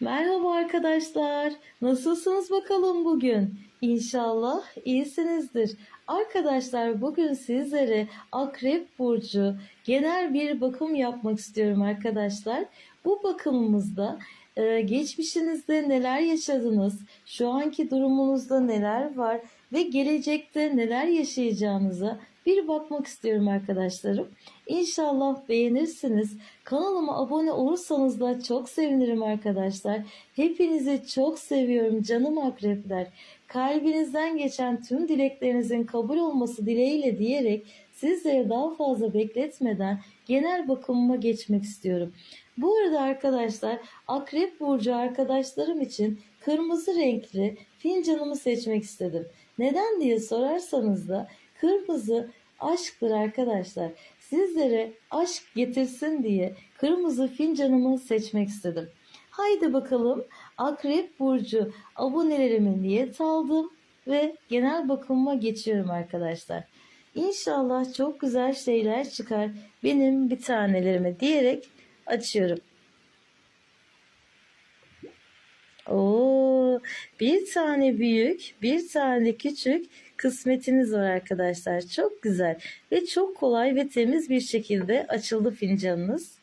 Merhaba arkadaşlar. Nasılsınız bakalım bugün? İnşallah iyisinizdir. Arkadaşlar bugün sizlere Akrep Burcu genel bir bakım yapmak istiyorum arkadaşlar. Bu bakımımızda e, geçmişinizde neler yaşadınız, şu anki durumunuzda neler var ve gelecekte neler yaşayacağınıza bir bakmak istiyorum arkadaşlarım. İnşallah beğenirsiniz. Kanalıma abone olursanız da çok sevinirim arkadaşlar. Hepinizi çok seviyorum canım akrepler. Kalbinizden geçen tüm dileklerinizin kabul olması dileğiyle diyerek sizlere daha fazla bekletmeden genel bakımıma geçmek istiyorum. Bu arada arkadaşlar akrep burcu arkadaşlarım için kırmızı renkli fincanımı seçmek istedim. Neden diye sorarsanız da kırmızı aşktır arkadaşlar. Sizlere aşk getirsin diye kırmızı fincanımı seçmek istedim. Haydi bakalım Akrep Burcu abonelerime niyet aldım ve genel bakımıma geçiyorum arkadaşlar. İnşallah çok güzel şeyler çıkar benim bir tanelerime diyerek açıyorum. Oo, bir tane büyük, bir tane küçük kısmetiniz var arkadaşlar. Çok güzel ve çok kolay ve temiz bir şekilde açıldı fincanınız.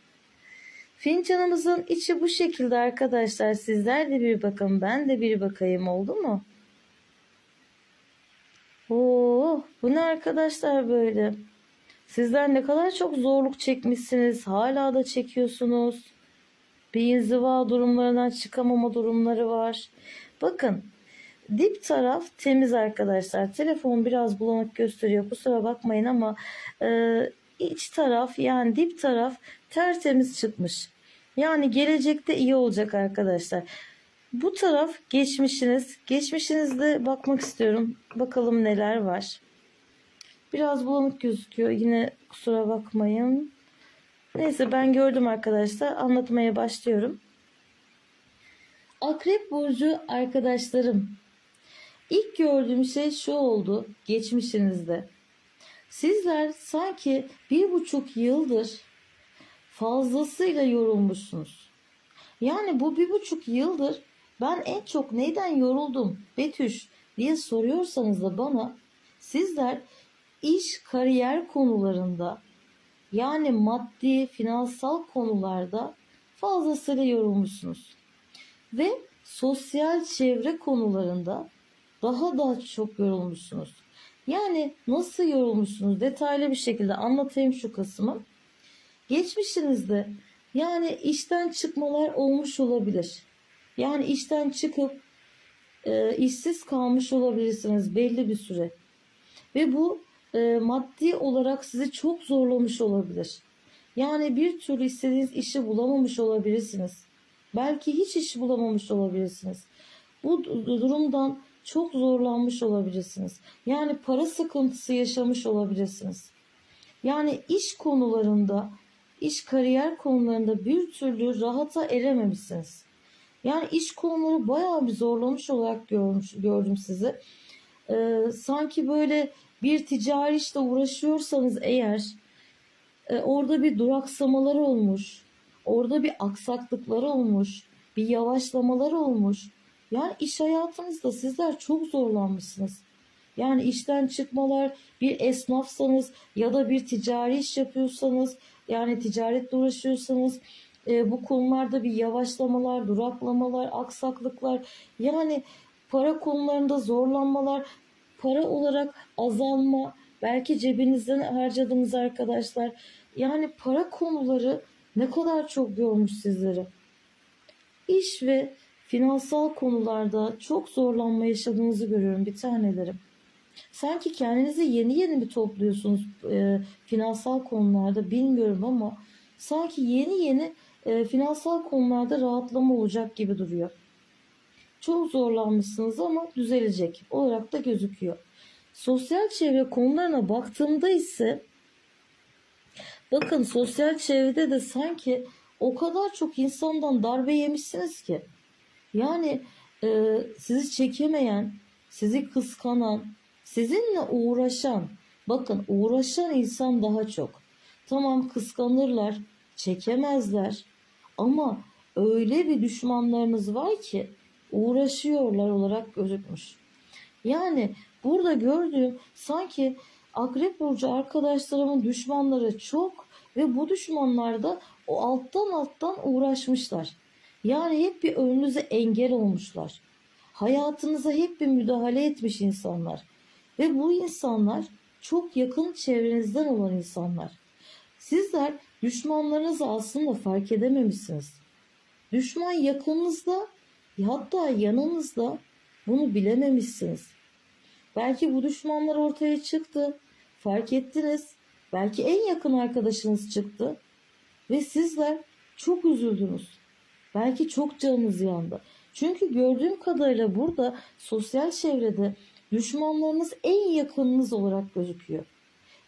Fincanımızın içi bu şekilde arkadaşlar. Sizler de bir bakın, ben de bir bakayım oldu mu? Oo, bu ne arkadaşlar böyle? Sizler ne kadar çok zorluk çekmişsiniz. Hala da çekiyorsunuz. Bir inziva durumlarından çıkamama durumları var. Bakın dip taraf temiz arkadaşlar. Telefon biraz bulanık gösteriyor. Kusura bakmayın ama e, iç taraf yani dip taraf tertemiz çıkmış. Yani gelecekte iyi olacak arkadaşlar. Bu taraf geçmişiniz. Geçmişinizde bakmak istiyorum. Bakalım neler var. Biraz bulanık gözüküyor. Yine kusura bakmayın. Neyse ben gördüm arkadaşlar. Anlatmaya başlıyorum. Akrep burcu arkadaşlarım. İlk gördüğüm şey şu oldu geçmişinizde. Sizler sanki bir buçuk yıldır fazlasıyla yorulmuşsunuz. Yani bu bir buçuk yıldır ben en çok neyden yoruldum Betüş diye soruyorsanız da bana sizler iş kariyer konularında yani maddi finansal konularda fazlasıyla yorulmuşsunuz. Ve sosyal çevre konularında daha da çok yorulmuşsunuz. Yani nasıl yorulmuşsunuz detaylı bir şekilde anlatayım şu kısmı. Geçmişinizde yani işten çıkmalar olmuş olabilir. Yani işten çıkıp e, işsiz kalmış olabilirsiniz belli bir süre. Ve bu e, maddi olarak sizi çok zorlamış olabilir. Yani bir türlü istediğiniz işi bulamamış olabilirsiniz. Belki hiç iş bulamamış olabilirsiniz. Bu durumdan çok zorlanmış olabilirsiniz. Yani para sıkıntısı yaşamış olabilirsiniz. Yani iş konularında, iş kariyer konularında bir türlü rahata erememişsiniz. Yani iş konuları bayağı bir zorlamış olarak görmüş, gördüm sizi. Ee, sanki böyle bir ticari işte uğraşıyorsanız eğer e, orada bir duraksamalar olmuş, orada bir aksaklıklar olmuş, bir yavaşlamalar olmuş. Yani iş hayatınızda sizler çok zorlanmışsınız. Yani işten çıkmalar, bir esnafsanız ya da bir ticari iş yapıyorsanız, yani ticaretle uğraşıyorsanız e, bu konularda bir yavaşlamalar, duraklamalar, aksaklıklar, yani para konularında zorlanmalar, para olarak azalma, belki cebinizden harcadığınız arkadaşlar. Yani para konuları ne kadar çok yormuş sizleri. İş ve finansal konularda çok zorlanma yaşadığınızı görüyorum bir tanelerim. Sanki kendinizi yeni yeni mi topluyorsunuz e, finansal konularda bilmiyorum ama sanki yeni yeni e, finansal konularda rahatlama olacak gibi duruyor. Çok zorlanmışsınız ama düzelecek olarak da gözüküyor. Sosyal çevre konularına baktığımda ise bakın sosyal çevrede de sanki o kadar çok insandan darbe yemişsiniz ki. Yani e, sizi çekemeyen, sizi kıskanan, sizinle uğraşan, bakın uğraşan insan daha çok. Tamam kıskanırlar, çekemezler ama öyle bir düşmanlarınız var ki uğraşıyorlar olarak gözükmüş. Yani burada gördüğüm sanki Akrep Burcu arkadaşlarımın düşmanları çok ve bu düşmanlar da o alttan alttan uğraşmışlar. Yani hep bir önünüze engel olmuşlar. Hayatınıza hep bir müdahale etmiş insanlar. Ve bu insanlar çok yakın çevrenizden olan insanlar. Sizler düşmanlarınızı aslında fark edememişsiniz. Düşman yakınınızda hatta yanınızda bunu bilememişsiniz. Belki bu düşmanlar ortaya çıktı. Fark ettiniz. Belki en yakın arkadaşınız çıktı. Ve sizler çok üzüldünüz. Belki çok canınız yandı. Çünkü gördüğüm kadarıyla burada sosyal çevrede düşmanlarınız en yakınınız olarak gözüküyor.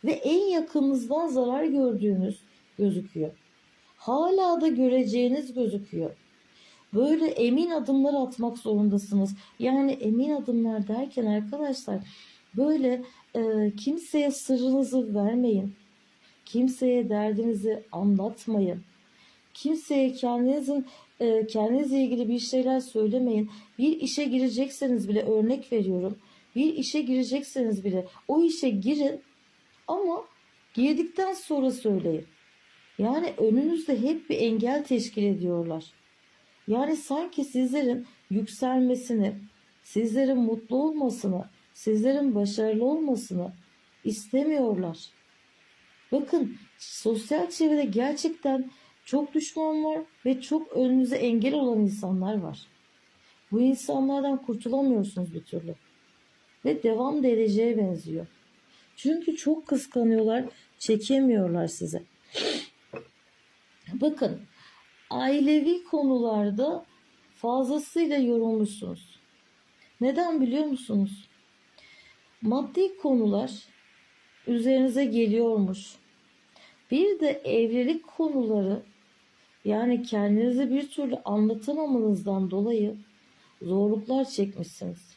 Ve en yakınınızdan zarar gördüğünüz gözüküyor. Hala da göreceğiniz gözüküyor. Böyle emin adımlar atmak zorundasınız. Yani emin adımlar derken arkadaşlar böyle e, kimseye sırrınızı vermeyin. Kimseye derdinizi anlatmayın. Kimseye kendinizin e, kendinizle ilgili bir şeyler söylemeyin. Bir işe girecekseniz bile örnek veriyorum. Bir işe girecekseniz bile o işe girin ama girdikten sonra söyleyin. Yani önünüzde hep bir engel teşkil ediyorlar. Yani sanki sizlerin yükselmesini, sizlerin mutlu olmasını, sizlerin başarılı olmasını istemiyorlar. Bakın sosyal çevrede gerçekten çok düşman var ve çok önünüze engel olan insanlar var. Bu insanlardan kurtulamıyorsunuz bir türlü. Ve devam da edeceğe benziyor. Çünkü çok kıskanıyorlar, çekemiyorlar size. Bakın ailevi konularda fazlasıyla yorulmuşsunuz. Neden biliyor musunuz? Maddi konular üzerinize geliyormuş. Bir de evlilik konuları yani kendinizi bir türlü anlatamamanızdan dolayı zorluklar çekmişsiniz.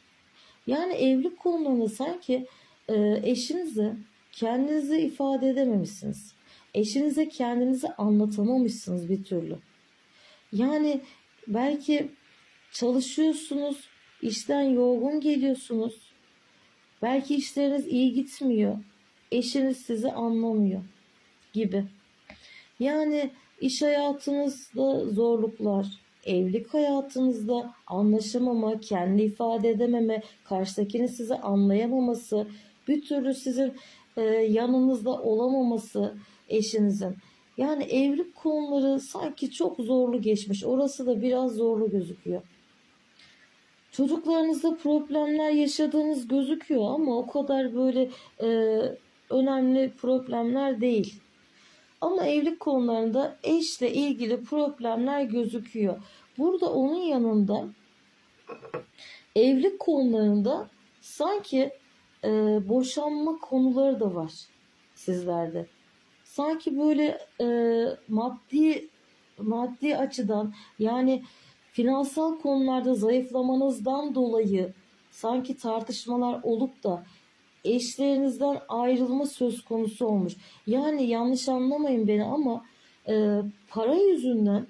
Yani evlilik konularında sanki e, eşinize kendinizi ifade edememişsiniz. Eşinize kendinizi anlatamamışsınız bir türlü. Yani belki çalışıyorsunuz, işten yorgun geliyorsunuz. Belki işleriniz iyi gitmiyor. Eşiniz sizi anlamıyor gibi. Yani iş hayatınızda zorluklar, evlilik hayatınızda anlaşamama, kendi ifade edememe, karşıdakinin sizi anlayamaması, bir türlü sizin e, yanınızda olamaması eşinizin. Yani evlilik konuları sanki çok zorlu geçmiş. Orası da biraz zorlu gözüküyor. Çocuklarınızda problemler yaşadığınız gözüküyor ama o kadar böyle e, önemli problemler değil. Ama evlilik konularında eşle ilgili problemler gözüküyor. Burada onun yanında evlilik konularında sanki e, boşanma konuları da var sizlerde. Sanki böyle e, maddi maddi açıdan yani finansal konularda zayıflamanızdan dolayı sanki tartışmalar olup da eşlerinizden ayrılma söz konusu olmuş. Yani yanlış anlamayın beni ama e, para yüzünden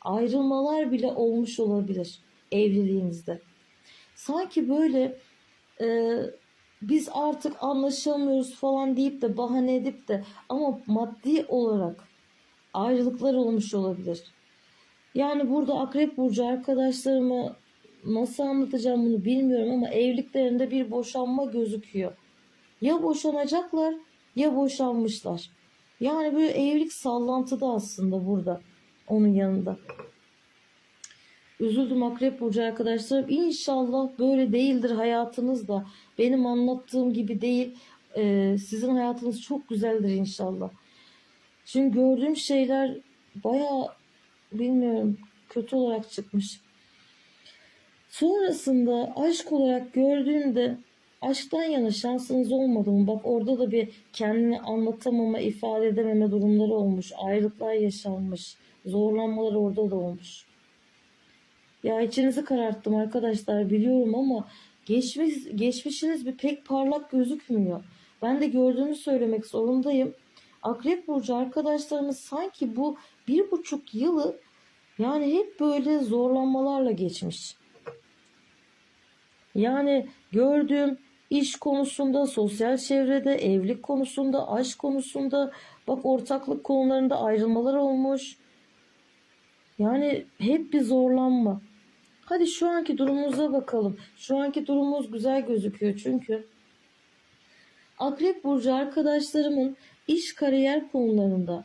ayrılmalar bile olmuş olabilir evliliğinizde. Sanki böyle e, biz artık anlaşamıyoruz falan deyip de bahane edip de ama maddi olarak ayrılıklar olmuş olabilir. Yani burada Akrep Burcu arkadaşlarıma nasıl anlatacağım bunu bilmiyorum ama evliliklerinde bir boşanma gözüküyor. Ya boşanacaklar ya boşanmışlar. Yani böyle evlilik sallantıda aslında burada onun yanında. Üzüldüm Akrep Burcu arkadaşlarım. İnşallah böyle değildir hayatınız da. Benim anlattığım gibi değil. Ee, sizin hayatınız çok güzeldir inşallah. Çünkü gördüğüm şeyler baya bilmiyorum kötü olarak çıkmış. Sonrasında aşk olarak gördüğümde aşktan yana şansınız olmadı mı? Bak orada da bir kendini anlatamama, ifade edememe durumları olmuş. Ayrılıklar yaşanmış. Zorlanmalar orada da olmuş. Ya içinizi kararttım arkadaşlar biliyorum ama geçmiş, geçmişiniz bir pek parlak gözükmüyor. Ben de gördüğünü söylemek zorundayım. Akrep Burcu arkadaşlarımız sanki bu bir buçuk yılı Yani hep böyle zorlanmalarla geçmiş. Yani gördüğüm iş konusunda, sosyal çevrede, evlilik konusunda, aşk konusunda, bak ortaklık konularında ayrılmalar olmuş. Yani hep bir zorlanma. Hadi şu anki durumumuza bakalım. Şu anki durumumuz güzel gözüküyor çünkü. Akrep burcu arkadaşlarımın iş kariyer konularında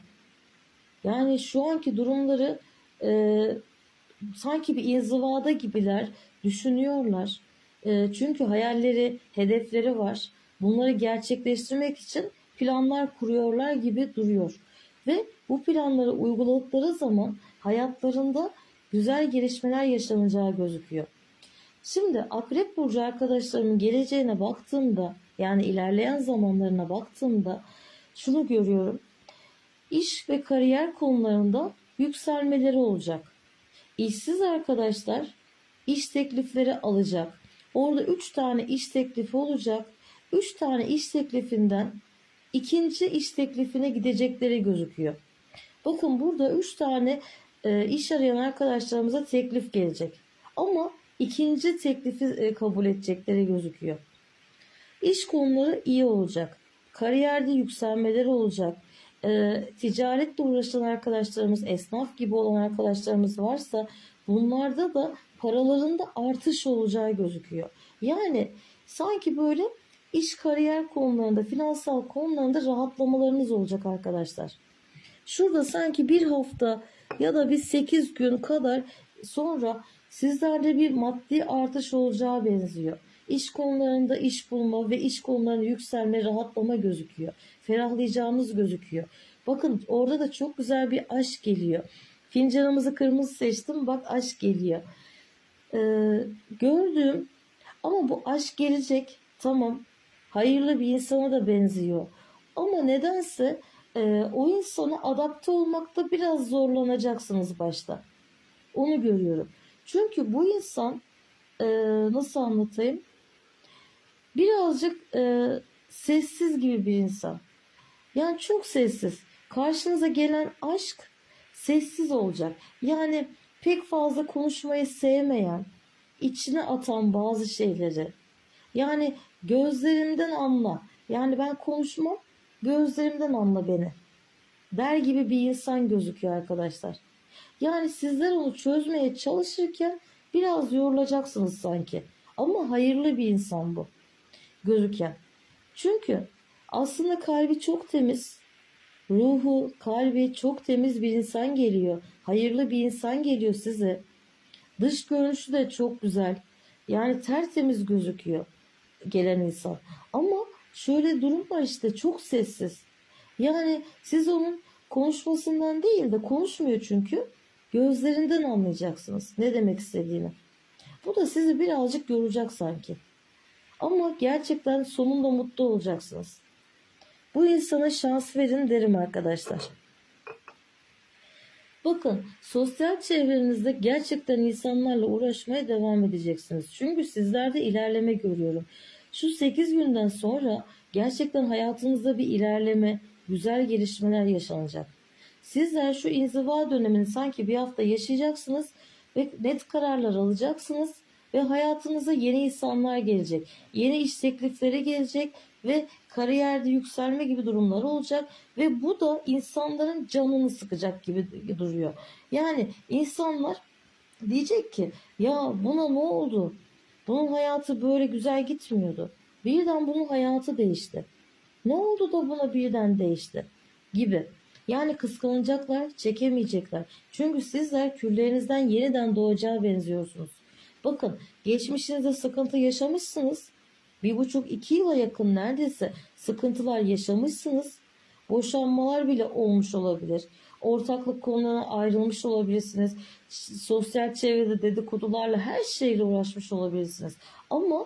yani şu anki durumları e, sanki bir inzivada gibiler, düşünüyorlar. E, çünkü hayalleri, hedefleri var. Bunları gerçekleştirmek için planlar kuruyorlar gibi duruyor. Ve bu planları uyguladıkları zaman hayatlarında güzel gelişmeler yaşanacağı gözüküyor. Şimdi Akrep Burcu arkadaşlarımın geleceğine baktığımda yani ilerleyen zamanlarına baktığımda şunu görüyorum. İş ve kariyer konularında yükselmeleri olacak. İşsiz arkadaşlar iş teklifleri alacak. Orada 3 tane iş teklifi olacak. 3 tane iş teklifinden ikinci iş teklifine gidecekleri gözüküyor. Bakın burada 3 tane e, iş arayan arkadaşlarımıza teklif gelecek. Ama ikinci teklifi e, kabul edecekleri gözüküyor. İş konuları iyi olacak. Kariyerde yükselmeleri olacak. E, ticaretle uğraşan arkadaşlarımız, esnaf gibi olan arkadaşlarımız varsa bunlarda da paralarında artış olacağı gözüküyor. Yani sanki böyle iş kariyer konularında, finansal konularında rahatlamalarınız olacak arkadaşlar. Şurada sanki bir hafta ya da bir 8 gün kadar sonra sizlerde bir maddi artış olacağı benziyor. İş konularında iş bulma ve iş konularında yükselme, rahatlama gözüküyor. Ferahlayacağımız gözüküyor. Bakın orada da çok güzel bir aşk geliyor. Fincanımızı kırmızı seçtim. Bak aşk geliyor. Ee, gördüğüm ama bu aşk gelecek. Tamam. Hayırlı bir insana da benziyor. Ama nedense e, o insana adapte olmakta biraz zorlanacaksınız başta. Onu görüyorum. Çünkü bu insan e, nasıl anlatayım? Birazcık e, sessiz gibi bir insan. Yani çok sessiz. Karşınıza gelen aşk sessiz olacak. Yani pek fazla konuşmayı sevmeyen, içine atan bazı şeyleri. Yani gözlerimden anla. Yani ben konuşmam, gözlerimden anla beni. Der gibi bir insan gözüküyor arkadaşlar. Yani sizler onu çözmeye çalışırken biraz yorulacaksınız sanki. Ama hayırlı bir insan bu. Gözüken. Çünkü aslında kalbi çok temiz. Ruhu, kalbi çok temiz bir insan geliyor. Hayırlı bir insan geliyor size. Dış görünüşü de çok güzel. Yani tertemiz gözüküyor gelen insan. Ama şöyle durum var işte çok sessiz. Yani siz onun konuşmasından değil de konuşmuyor çünkü gözlerinden anlayacaksınız ne demek istediğini. Bu da sizi birazcık yoracak sanki. Ama gerçekten sonunda mutlu olacaksınız. Bu insana şans verin derim arkadaşlar. Bakın sosyal çevrenizde gerçekten insanlarla uğraşmaya devam edeceksiniz. Çünkü sizlerde ilerleme görüyorum. Şu 8 günden sonra gerçekten hayatınızda bir ilerleme, güzel gelişmeler yaşanacak. Sizler şu inziva dönemini sanki bir hafta yaşayacaksınız ve net kararlar alacaksınız ve hayatınıza yeni insanlar gelecek. Yeni iş teklifleri gelecek ve kariyerde yükselme gibi durumlar olacak ve bu da insanların canını sıkacak gibi duruyor. Yani insanlar diyecek ki ya buna ne oldu? Bunun hayatı böyle güzel gitmiyordu. Birden bunun hayatı değişti. Ne oldu da buna birden değişti? Gibi. Yani kıskanacaklar, çekemeyecekler. Çünkü sizler küllerinizden yeniden doğacağı benziyorsunuz. Bakın geçmişinizde sıkıntı yaşamışsınız. Bir buçuk iki yıla yakın neredeyse sıkıntılar yaşamışsınız. Boşanmalar bile olmuş olabilir. Ortaklık konularına ayrılmış olabilirsiniz. Sosyal çevrede dedikodularla her şeyle uğraşmış olabilirsiniz. Ama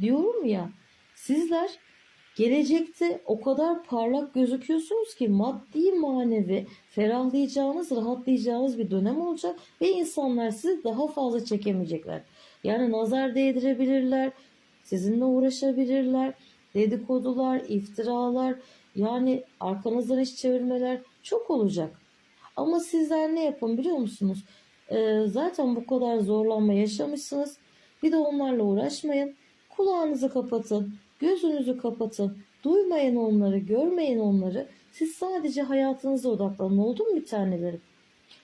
diyorum ya sizler gelecekte o kadar parlak gözüküyorsunuz ki maddi manevi ferahlayacağınız, rahatlayacağınız bir dönem olacak ve insanlar sizi daha fazla çekemeyecekler. Yani nazar değdirebilirler, sizinle uğraşabilirler, dedikodular, iftiralar, yani arkanızdan iş çevirmeler çok olacak. Ama sizler ne yapın biliyor musunuz? Ee, zaten bu kadar zorlanma yaşamışsınız. Bir de onlarla uğraşmayın. Kulağınızı kapatın, gözünüzü kapatın. Duymayın onları, görmeyin onları. Siz sadece hayatınıza odaklanın. Oldu mu bir tanelerim?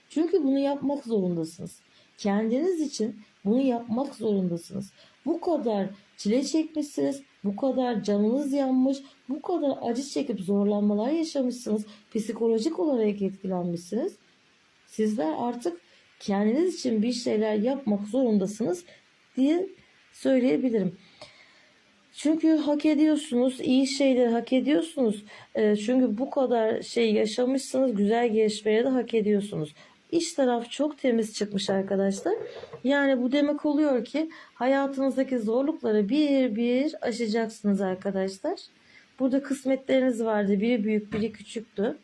Çünkü bunu yapmak zorundasınız. Kendiniz için bunu yapmak zorundasınız. Bu kadar çile çekmişsiniz, bu kadar canınız yanmış, bu kadar acı çekip zorlanmalar yaşamışsınız, psikolojik olarak etkilenmişsiniz. Sizler artık kendiniz için bir şeyler yapmak zorundasınız diye söyleyebilirim. Çünkü hak ediyorsunuz, iyi şeyleri hak ediyorsunuz. Ee, çünkü bu kadar şey yaşamışsınız, güzel gelişmeleri de hak ediyorsunuz. İç taraf çok temiz çıkmış arkadaşlar. Yani bu demek oluyor ki hayatınızdaki zorlukları bir bir aşacaksınız arkadaşlar. Burada kısmetleriniz vardı. Biri büyük, biri küçüktü.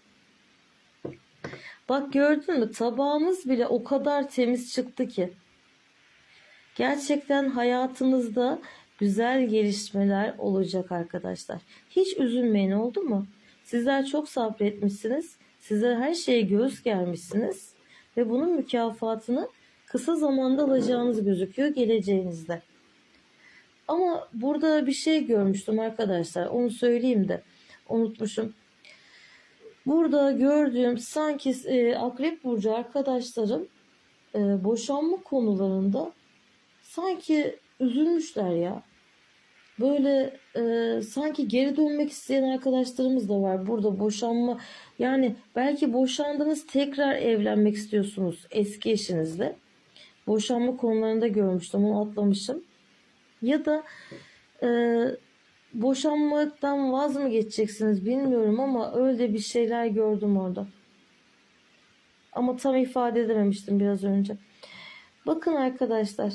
Bak gördün mü? Tabağımız bile o kadar temiz çıktı ki. Gerçekten hayatınızda güzel gelişmeler olacak arkadaşlar. Hiç üzülmeyin oldu mu? Sizler çok sabretmişsiniz. Sizler her şeye göz germişsiniz. Ve bunun mükafatını kısa zamanda alacağınız gözüküyor geleceğinizde. Ama burada bir şey görmüştüm arkadaşlar. Onu söyleyeyim de unutmuşum. Burada gördüğüm sanki e, Akrep Burcu arkadaşlarım e, boşanma konularında sanki üzülmüşler ya. Böyle e, sanki geri dönmek isteyen arkadaşlarımız da var. Burada boşanma yani belki boşandınız tekrar evlenmek istiyorsunuz eski eşinizle. Boşanma konularında görmüştüm onu atlamışım. Ya da e, boşanmaktan vaz mı geçeceksiniz bilmiyorum ama öyle bir şeyler gördüm orada. Ama tam ifade edememiştim biraz önce. Bakın arkadaşlar.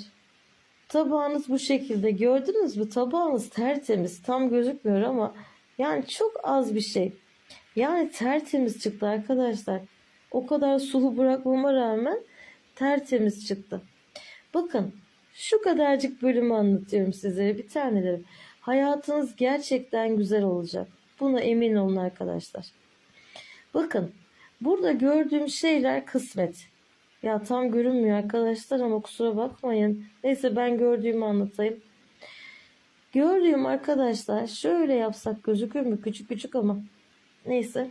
Tabağınız bu şekilde. Gördünüz mü? Tabağınız tertemiz. Tam gözükmüyor ama yani çok az bir şey. Yani tertemiz çıktı arkadaşlar. O kadar sulu bırakmama rağmen tertemiz çıktı. Bakın şu kadarcık bölümü anlatıyorum sizlere bir tanelerim. Hayatınız gerçekten güzel olacak. Buna emin olun arkadaşlar. Bakın burada gördüğüm şeyler kısmet. Ya tam görünmüyor arkadaşlar ama kusura bakmayın. Neyse ben gördüğümü anlatayım. Gördüğüm arkadaşlar şöyle yapsak gözükür mü? Küçük küçük ama. Neyse.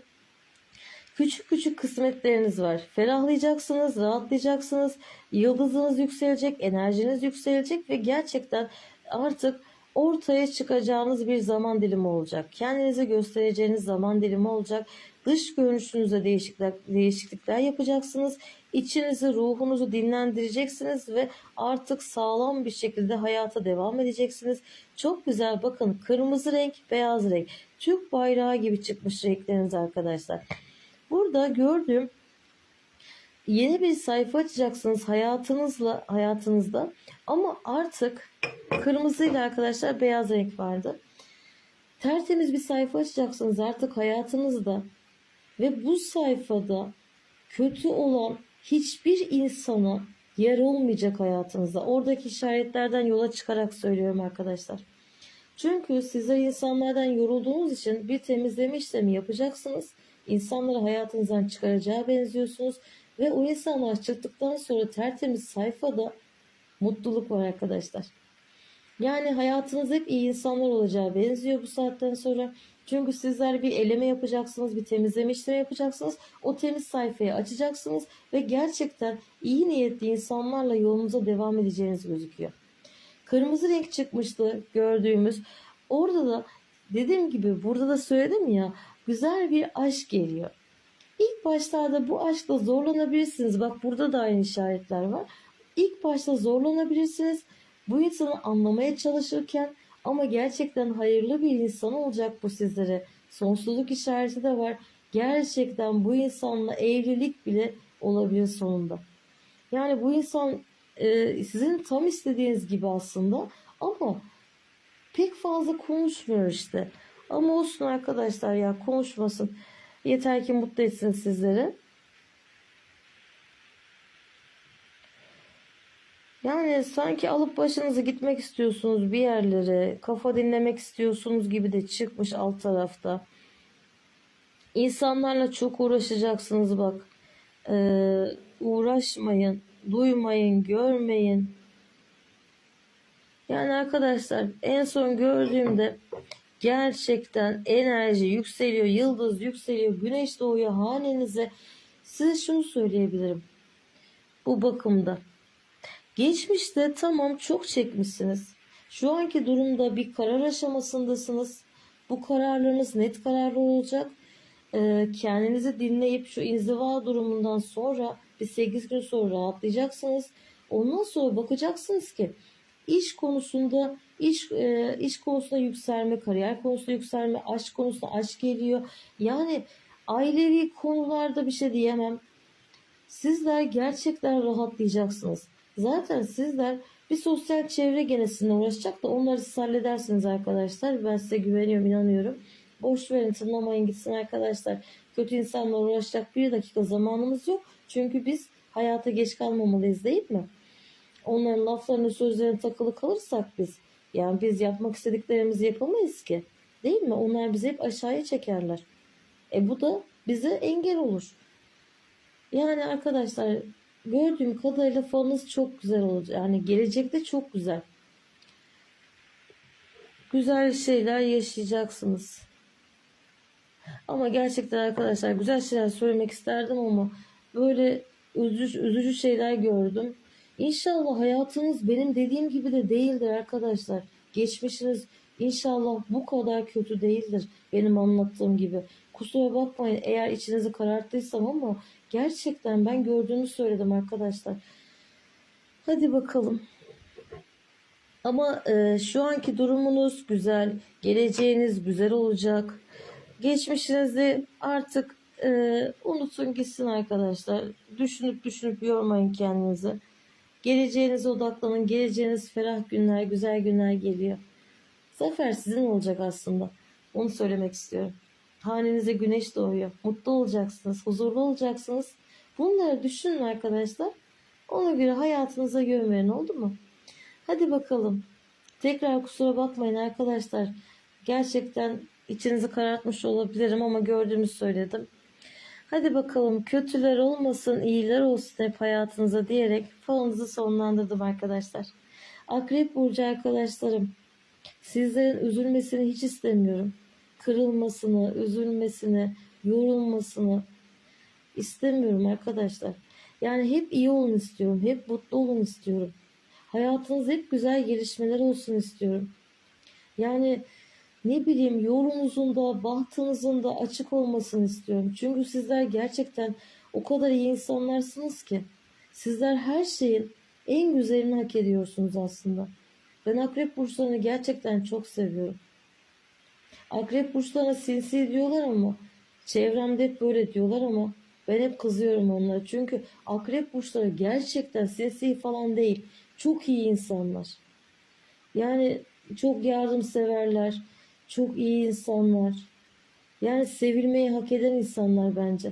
Küçük küçük kısmetleriniz var. Ferahlayacaksınız, rahatlayacaksınız. Yıldızınız yükselecek, enerjiniz yükselecek ve gerçekten artık ortaya çıkacağınız bir zaman dilimi olacak. Kendinizi göstereceğiniz zaman dilimi olacak. Dış görünüşünüzde değişiklikler, değişiklikler yapacaksınız. İçinizi, ruhunuzu dinlendireceksiniz ve artık sağlam bir şekilde hayata devam edeceksiniz. Çok güzel bakın kırmızı renk, beyaz renk. Türk bayrağı gibi çıkmış renkleriniz arkadaşlar. Burada gördüğüm yeni bir sayfa açacaksınız hayatınızla hayatınızda ama artık kırmızıyla arkadaşlar beyaz renk vardı. Tertemiz bir sayfa açacaksınız artık hayatınızda ve bu sayfada kötü olan hiçbir insana yer olmayacak hayatınızda. Oradaki işaretlerden yola çıkarak söylüyorum arkadaşlar. Çünkü sizler insanlardan yorulduğunuz için bir temizleme işlemi yapacaksınız. İnsanları hayatınızdan çıkaracağı benziyorsunuz. Ve o insanlar çıktıktan sonra tertemiz sayfada mutluluk var arkadaşlar. Yani hayatınız hep iyi insanlar olacağı benziyor bu saatten sonra. Çünkü sizler bir eleme yapacaksınız, bir temizleme işlemi yapacaksınız. O temiz sayfayı açacaksınız ve gerçekten iyi niyetli insanlarla yolunuza devam edeceğiniz gözüküyor. Kırmızı renk çıkmıştı gördüğümüz. Orada da dediğim gibi burada da söyledim ya güzel bir aşk geliyor. İlk başlarda bu aşkla zorlanabilirsiniz. Bak burada da aynı işaretler var. İlk başta zorlanabilirsiniz. Bu insanı anlamaya çalışırken ama gerçekten hayırlı bir insan olacak bu sizlere. Sonsuzluk işareti de var. Gerçekten bu insanla evlilik bile olabilir sonunda. Yani bu insan e, sizin tam istediğiniz gibi aslında ama pek fazla konuşmuyor işte. Ama olsun arkadaşlar ya konuşmasın. Yeter ki mutlu etsin sizleri. Yani sanki alıp başınızı gitmek istiyorsunuz bir yerlere, kafa dinlemek istiyorsunuz gibi de çıkmış alt tarafta. İnsanlarla çok uğraşacaksınız bak. Ee, uğraşmayın. duymayın, görmeyin. Yani arkadaşlar en son gördüğümde gerçekten enerji yükseliyor, yıldız yükseliyor, güneş doğuyor hanenize. Size şunu söyleyebilirim. Bu bakımda. Geçmişte tamam çok çekmişsiniz. Şu anki durumda bir karar aşamasındasınız. Bu kararlarınız net kararlar olacak. Ee, kendinizi dinleyip şu inziva durumundan sonra bir 8 gün sonra rahatlayacaksınız. Ondan sonra bakacaksınız ki iş konusunda iş e, iş konusunda yükselme, kariyer konusunda yükselme, aşk konusunda aşk geliyor. Yani ailevi konularda bir şey diyemem. Sizler gerçekten rahatlayacaksınız. Zaten sizler bir sosyal çevre gene sizinle uğraşacak da onları siz halledersiniz arkadaşlar. Ben size güveniyorum, inanıyorum. Boş verin, tınlamayın gitsin arkadaşlar. Kötü insanla uğraşacak bir dakika zamanımız yok. Çünkü biz hayata geç kalmamalıyız değil mi? Onların laflarına, sözlerine takılı kalırsak biz, yani biz yapmak istediklerimizi yapamayız ki. Değil mi? Onlar bizi hep aşağıya çekerler. E bu da bize engel olur. Yani arkadaşlar gördüğüm kadarıyla falınız çok güzel olacak. Yani gelecekte çok güzel. Güzel şeyler yaşayacaksınız. Ama gerçekten arkadaşlar güzel şeyler söylemek isterdim ama böyle üzücü, üzücü şeyler gördüm. İnşallah hayatınız benim dediğim gibi de değildir arkadaşlar. Geçmişiniz inşallah bu kadar kötü değildir benim anlattığım gibi. Kusura bakmayın eğer içinizi kararttıysam ama gerçekten ben gördüğümü söyledim arkadaşlar. Hadi bakalım. Ama e, şu anki durumunuz güzel, geleceğiniz güzel olacak. Geçmişinizi artık e, unutun gitsin arkadaşlar. Düşünüp düşünüp yormayın kendinizi. Geleceğinize odaklanın. Geleceğiniz ferah günler, güzel günler geliyor. Zafer sizin olacak aslında. Onu söylemek istiyorum. Hanenize güneş doğuyor. Mutlu olacaksınız, huzurlu olacaksınız. Bunları düşünün arkadaşlar. Ona göre hayatınıza yön verin oldu mu? Hadi bakalım. Tekrar kusura bakmayın arkadaşlar. Gerçekten içinizi karartmış olabilirim ama gördüğümü söyledim. Hadi bakalım kötüler olmasın, iyiler olsun hep hayatınıza diyerek falınızı sonlandırdım arkadaşlar. Akrep Burcu arkadaşlarım, sizlerin üzülmesini hiç istemiyorum. Kırılmasını, üzülmesini, yorulmasını istemiyorum arkadaşlar. Yani hep iyi olun istiyorum, hep mutlu olun istiyorum. Hayatınız hep güzel gelişmeler olsun istiyorum. Yani ne bileyim yolunuzun da bahtınızın da açık olmasını istiyorum. Çünkü sizler gerçekten o kadar iyi insanlarsınız ki. Sizler her şeyin en güzelini hak ediyorsunuz aslında. Ben akrep burçlarını gerçekten çok seviyorum. Akrep burçlarına sinsi diyorlar ama çevremde hep böyle diyorlar ama ben hep kızıyorum onlara. Çünkü akrep burçları gerçekten sinsi falan değil. Çok iyi insanlar. Yani çok yardımseverler. Çok iyi insanlar. Yani sevilmeyi hak eden insanlar bence.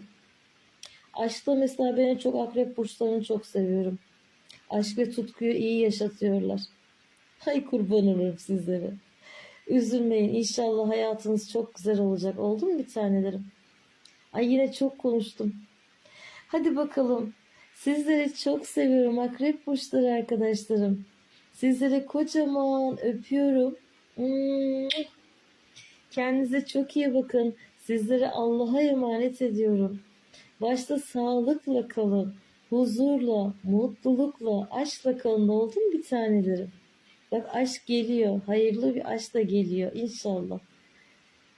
Aşkta mesela ben en çok akrep burçlarını çok seviyorum. Aşk ve tutkuyu iyi yaşatıyorlar. Hay kurban olurum sizlere. Üzülmeyin. İnşallah hayatınız çok güzel olacak. Oldu mu bir tanelerim? Ay yine çok konuştum. Hadi bakalım. Sizleri çok seviyorum akrep burçları arkadaşlarım. Sizlere kocaman öpüyorum. Kendinize çok iyi bakın. Sizleri Allah'a emanet ediyorum. Başta sağlıkla kalın, huzurla, mutlulukla, aşkla kalın oldum bir tanelerim. Bak aşk geliyor, hayırlı bir aşk da geliyor inşallah.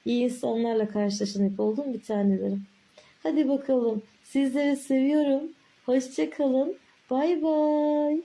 İyi insanlarla karşılaşın hep oldum bir tanelerim. Hadi bakalım. Sizleri seviyorum. Hoşça kalın. Bay bay.